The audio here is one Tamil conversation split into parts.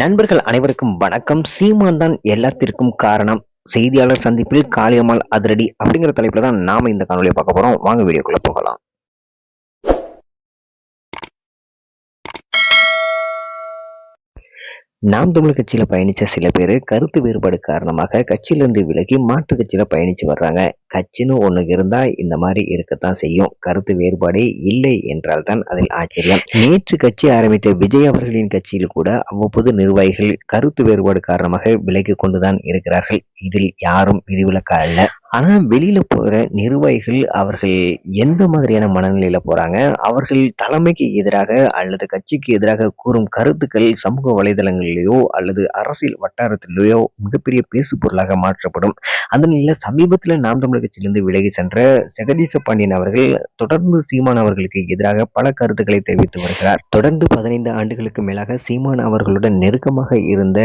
நண்பர்கள் அனைவருக்கும் வணக்கம். சீமான் தான் எல்லாத்திற்கும் காரணம். செய்தியாளர் சந்திப்பில் காளியம்மாள் அதிரடி அப்படிங்கிற தலைப்புல தான் நாம இந்த காணொலியை பார்க்க போறோம். வாங்க வீடியோக்குள்ள போகலாம். நாம் தமிழ் கட்சியில பயணிச்ச சில பேர் கருத்து வேறுபாடு காரணமாக கட்சியிலிருந்து விலகி மாற்று கட்சியில பயணிச்சு வர்றாங்க. கட்சின்னு ஒண்ணு இருந்தா இந்த மாதிரி இருக்கத்தான் செய்யும். கருத்து வேறுபாடே இல்லை என்றால் தான் அதில் ஆச்சரியம். நேற்று கட்சி ஆரம்பித்த விஜய் அவர்களின் கட்சியில் கூட அவ்வப்போது நிர்வாகிகள் கருத்து வேறுபாடு காரணமாக விலகி கொண்டுதான் இருக்கிறார்கள். இதில் யாரும் விதிவிலக்கா அல்ல. ஆனால் வெளியில் போகிற நிர்வாகிகள் அவர்கள் எந்த மாதிரியான மனநிலையில் போகிறாங்க அவர்கள் தலைமைக்கு எதிராக அல்லது கட்சிக்கு எதிராக கூறும் கருத்துக்கள் சமூக வலைதளங்களிலேயோ அல்லது அரசியல் வட்டாரத்திலேயோ மிகப்பெரிய பேசு பொருளாக மாற்றப்படும். அந்த நிலையில் சமீபத்தில் நாம் தமிழர் கட்சியிலிருந்து விலகி சென்ற செகதீச பாண்டியன் அவர்கள் தொடர்ந்து சீமான் அவர்களுக்கு எதிராக பல கருத்துக்களை தெரிவித்து வருகிறார். தொடர்ந்து பதினைந்து ஆண்டுகளுக்கு மேலாக சீமான் அவர்களுடன் நெருக்கமாக இருந்த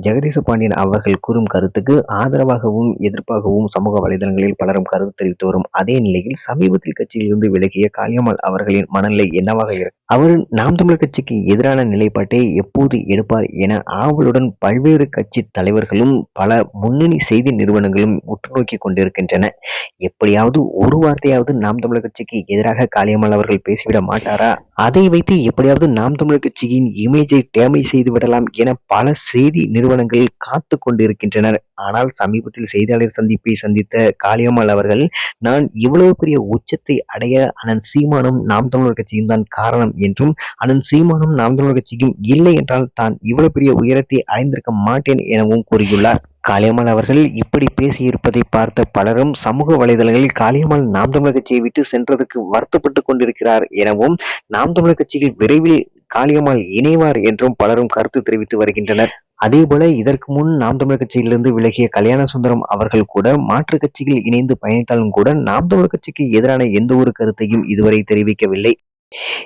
ஜெகதீச பாண்டியன் அவர்கள் கூறும் கருத்துக்கு ஆதரவாகவும் எதிர்ப்பாகவும் சமூக வலைதளங்களில் பலரும் கருத்து தெரிவித்து வரும் அதே நிலையில் சமீபத்தில் கட்சியிலிருந்து விலகிய காளியம்மாள் அவர்களின் மனநிலை என்னவாக இருக்கும் அவர் நாம் தமிழர் கட்சிக்கு எதிரான நிலைப்பாட்டை எப்போது எடுப்பார் என ஆவலுடன் பல்வேறு கட்சி தலைவர்களும் பல முன்னணி செய்தி நிறுவனங்களும் உற்று நோக்கி கொண்டிருக்கின்றன. எப்படியாவது ஒரு வார்த்தையாவது நாம் தமிழர் கட்சிக்கு எதிராக காளியம்மாள் அவர்கள் பேசிவிட மாட்டாரா? அதை வைத்து எப்படியாவது நாம் தமிழர் கட்சியின் இமேஜை டேமேஜ் செய்து விடலாம் என பல செய்தி நிறுவனங்கள் காத்து கொண்டிருக்கின்றனர். ஆனால் சமீபத்தில் செய்தியாளர் சந்திப்பை சந்தித்த காளியம்மாள் அவர்கள் நான் இவ்வளவு பெரிய உச்சத்தை அடைய அண்ணன் சீமானும் நாம் தமிழர் கட்சியும் தான் காரணம் என்றும் அண்ணன் சீமானும் நாம் தமிழர் கட்சியும் இல்லை என்றால் தான் இவ்வளவு பெரிய உயரத்தை அடைந்திருக்க மாட்டேன் எனவும் கூறியுள்ளார். காளியம்மாள் அவர்கள் இப்படி பேசியிருப்பதை பார்த்த பலரும் சமூக வலைதளங்களில் காளியம்மாள் நாம் தமிழர் கட்சியை விட்டு சென்றதற்கு வருத்தப்பட்டு கொண்டிருக்கிறார் எனவும் நாம் தமிழர் கட்சியில் விரைவில் காளியம்மாள் இணைவார் என்றும் பலரும் கருத்து தெரிவித்து வருகின்றனர். அதேபோல இதற்கு முன் நாம் தமிழர் கட்சியிலிருந்து விலகிய கல்யாண சுந்தரம் அவர்கள் கூட மாற்று கட்சியில் இணைந்து பயணித்தாலும் கூட நாம் தமிழர் கட்சிக்கு எதிரான எந்த ஒரு கருத்தையும் இதுவரை தெரிவிக்கவில்லை.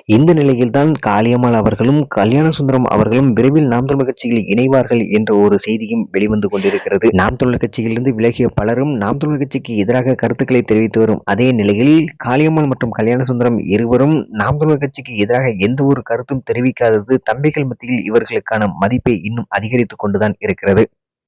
இந்த நிலையில்தான் காளியம்மாள் அவர்களும் கல்யாண சுந்தரம் அவர்களும் விரைவில் நாம் தமிழர் கட்சியில் இணைவார்கள் என்ற ஒரு செய்தியும் வெளிவந்து கொண்டிருக்கிறது. நாம் தமிழர் கட்சியிலிருந்து விலகிய பலரும் நாம் தமிழர் கட்சிக்கு எதிராக கருத்துக்களை தெரிவித்து வரும் அதே நிலையில் காளியம்மாள் மற்றும் கல்யாண சுந்தரம் இருவரும் நாம் தமிழர் கட்சிக்கு எதிராக எந்த ஒரு கருத்தும் தெரிவிக்காதது தம்பிகள் மத்தியில் இவர்களுக்கான மதிப்பை இன்னும் அதிகரித்துக் கொண்டுதான் இருக்கிறது.